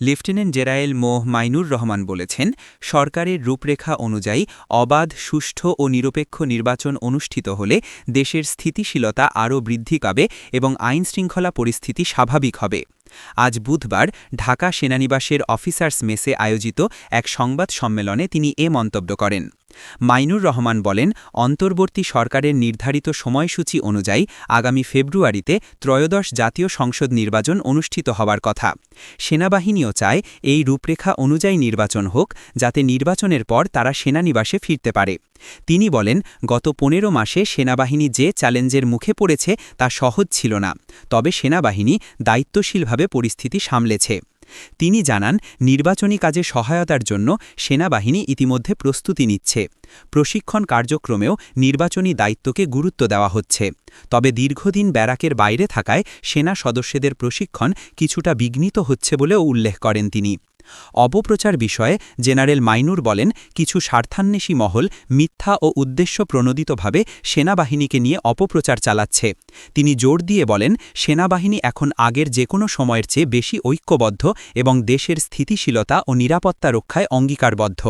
Lieutenant জেরায়েল মোহ মাইনুর রহমান বলেছেন, সরকারের রূপরেখা অনুযায়ী অবাধ, সুষ্ঠু ও নিরপেক্ষ নির্বাচন অনুষ্ঠিত হলে দেশের স্থিতিশীলতা আরও বৃদ্ধি পাবে এবং আইন শৃঙ্খলা পরিস্থিতি স্বাভাবিক হবে। আজ বুধবার ঢাকা সেনানিবাসের অফিসার্স মেসে আয়োজিত এক সংবাদ সম্মেলনে তিনি এ মন্তব্য করেন। মাইনুর রহমান বলেন, অন্তর্বর্তী সরকারের নির্ধারিত সময়সূচি অনুযায়ী আগামী ফেব্রুয়ারিতে ত্রয়োদশ জাতীয় সংসদ নির্বাচন অনুষ্ঠিত হওয়ার কথা। সেনাবাহিনীও চায় এই রূপরেখা অনুযায়ী নির্বাচন হোক, যাতে নির্বাচনের পর তারা সেনানিবাসে ফিরতে পারে। তিনি বলেন, গত পনেরো মাসে সেনাবাহিনী যে চ্যালেঞ্জের মুখে পড়েছে তা সহজ ছিল না, তবে সেনাবাহিনী দায়িত্বশীলভাবে পরিস্থিতি সামলেছে। তিনি জানান, নির্বাচনী কাজে সহায়তার জন্য সেনাবাহিনী ইতিমধ্যে প্রস্তুতি নিচ্ছে। প্রশিক্ষণ কার্যক্রমেও নির্বাচনী দায়িত্বকে গুরুত্ব দেওয়া হচ্ছে। তবে দীর্ঘদিন ব্যারাকের বাইরে থাকায় সেনা সদস্যদের প্রশিক্ষণ কিছুটা বিঘ্নিত হচ্ছে বলেও উল্লেখ করেন তিনি। অপপ্রচার বিষয়ে জেনারেল মাইনুর বলেন, কিছু স্বার্থান্বেষী মহল মিথ্যা ও উদ্দেশ্য প্রণোদিতভাবে সেনাবাহিনীকে নিয়ে অপপ্রচার চালাচ্ছে। তিনি জোর দিয়ে বলেন, সেনাবাহিনী এখন আগের যে কোনো সময়ের চেয়ে বেশি ঐক্যবদ্ধ এবং দেশের স্থিতিশীলতা ও নিরাপত্তা রক্ষায় অঙ্গীকারবদ্ধ।